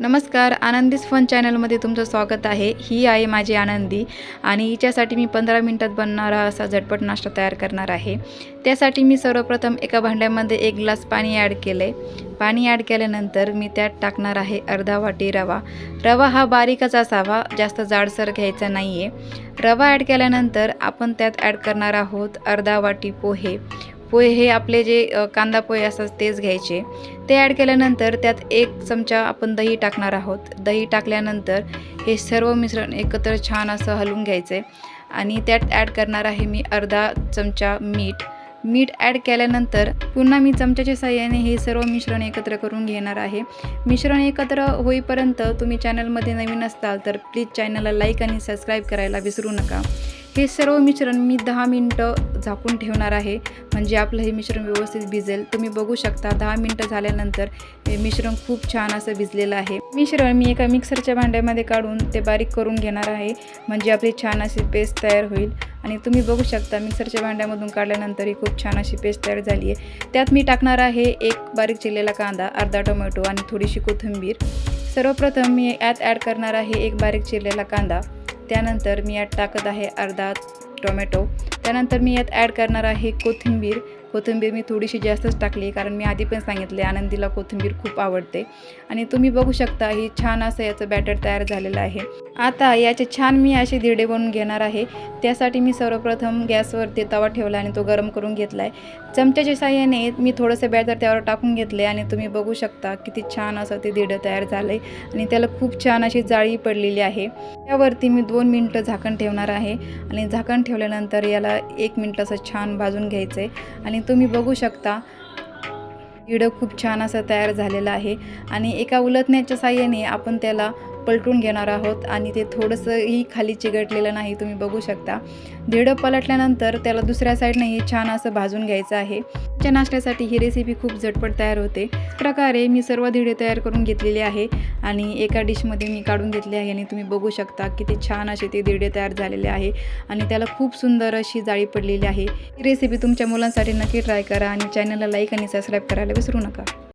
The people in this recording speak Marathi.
नमस्कार आनंदीस फन चॅनलमध्ये तुमचं स्वागत आहे. ही आहे माझी आनंदी आणि हिच्यासाठी मी पंधरा मिनटात बनणारा असा झटपट नाश्ता तयार करणार आहे. त्यासाठी मी सर्वप्रथम एका भांड्यामध्ये एक ग्लास पाणी ॲड केलं आहे पाणी ॲड केल्यानंतर मी त्यात टाकणार आहे अर्धा वाटी रवा. रवा हा बारीकच असावा जास्त जाडसर घ्यायचा नाही आहे रवा ॲड केल्यानंतर आपण त्यात ॲड करणार आहोत अर्धा वाटी पोहे. पोहे हे आपले जे कांदा पोहे असतात तेच घ्यायचे. ते ॲड केल्यानंतर त्यात एक चमचा आपण दही टाकणार आहोत. दही टाकल्यानंतर हे सर्व मिश्रण एकत्र छान असं हलवून घ्यायचं. आहे आणि त्यात ॲड करणार आहे मी अर्धा चमचा मीठ. मीठ ॲड केल्यानंतर पुन्हा मी चमच्याच्या साह्याने हे सर्व मिश्रण एकत्र करून घेणार आहे. मिश्रण एकत्र होईपर्यंत तुम्ही चॅनलमध्ये नवीन असताल तर प्लीज चॅनलला लाईक आणि सबस्क्राईब करायला विसरू नका. हे सर्व मिश्रण मी दहा मिनटं झाकून ठेवणार आहे. म्हणजे आपलं हे मिश्रण व्यवस्थित भिजेल. तुम्ही बघू शकता दहा मिनटं झाल्यानंतर हे मिश्रण खूप छान असं भिजलेलं आहे. मिश्रण मी एका मिक्सरच्या भांड्यामध्ये काढून ते बारीक करून घेणार आहे. म्हणजे आपली छान अशी पेस्ट तयार होईल. आणि तुम्ही बघू शकता मिक्सरच्या भांड्यामधून काढल्यानंतर ही खूप छान अशी पेस्ट तयार झाली आहे. त्यात मी टाकणार आहे एक बारीक चिरलेला कांदा अर्धा टोमॅटो आणि थोडीशी कोथिंबीर. सर्वप्रथम मी यात ॲड करणार आहे एक बारीक चिरलेला कांदा. त्यानंतर मी यात टाकत आहे अर्धा टोमॅटो. त्यानंतर मी यात ॲड करणार आहे कोथिंबीर. कोथिंबीर मी थोडीशी जास्तच टाकली कारण मी आधी पण सांगितले आनंदीला कोथिंबीर खूप आवडते. आणि तुम्ही बघू शकता ही छान असं याचं बॅटर तयार झालेलं आहे. आता याचे छान मी असे धिरडे बनवून घेणार आहे. त्यासाठी मी सर्वप्रथम गॅसवरती तवा ठेवला आणि तो गरम करून घेतला आहे चमच्याच्या साह्याने मी थोडंसं बॅटर त्यावर टाकून घेतले आणि तुम्ही बघू शकता किती छान असं ते धिडं तयार झालं आहे आणि त्याला खूप छान अशी जाळी पडलेली आहे. त्यावरती मी दोन मिनटं झाकण ठेवणार आहे. आणि झाकण ठेवल्यानंतर याला एक मिनटं असं छान भाजून घ्यायचं आहे आणि तुम्ही बघू शकता इडं खूप छान असं तयार झालेलं आहे. आणि एका उलटण्याच्या साह्याने आपण त्याला पलटून घेणार आहोत आणि ते थोडंसंही खाली चिकटलेलं नाही तुम्ही बघू शकता. दीड पलटल्यानंतर त्याला दुसऱ्या साईडनंही छान असं भाजून घ्यायचं आहे. च्या नाश्त्यासाठी ही रेसिपी खूप झटपट तयार होते. प्रकारे मी सर्व धिरडे तयार करून घेतलेले आहे आणि एका डिशमध्ये मी काढून घेतले आहे आणि तुम्ही बघू शकता किती छान असे ते धिरडे तयार झालेले आहे आणि त्याला खूप सुंदर अशी जाळी पडलेली आहे. ही रेसिपी तुमच्या मुलांसाठी नक्की ट्राय करा आणि चॅनलला लाईक आणि सबस्क्राईब करायला विसरू नका.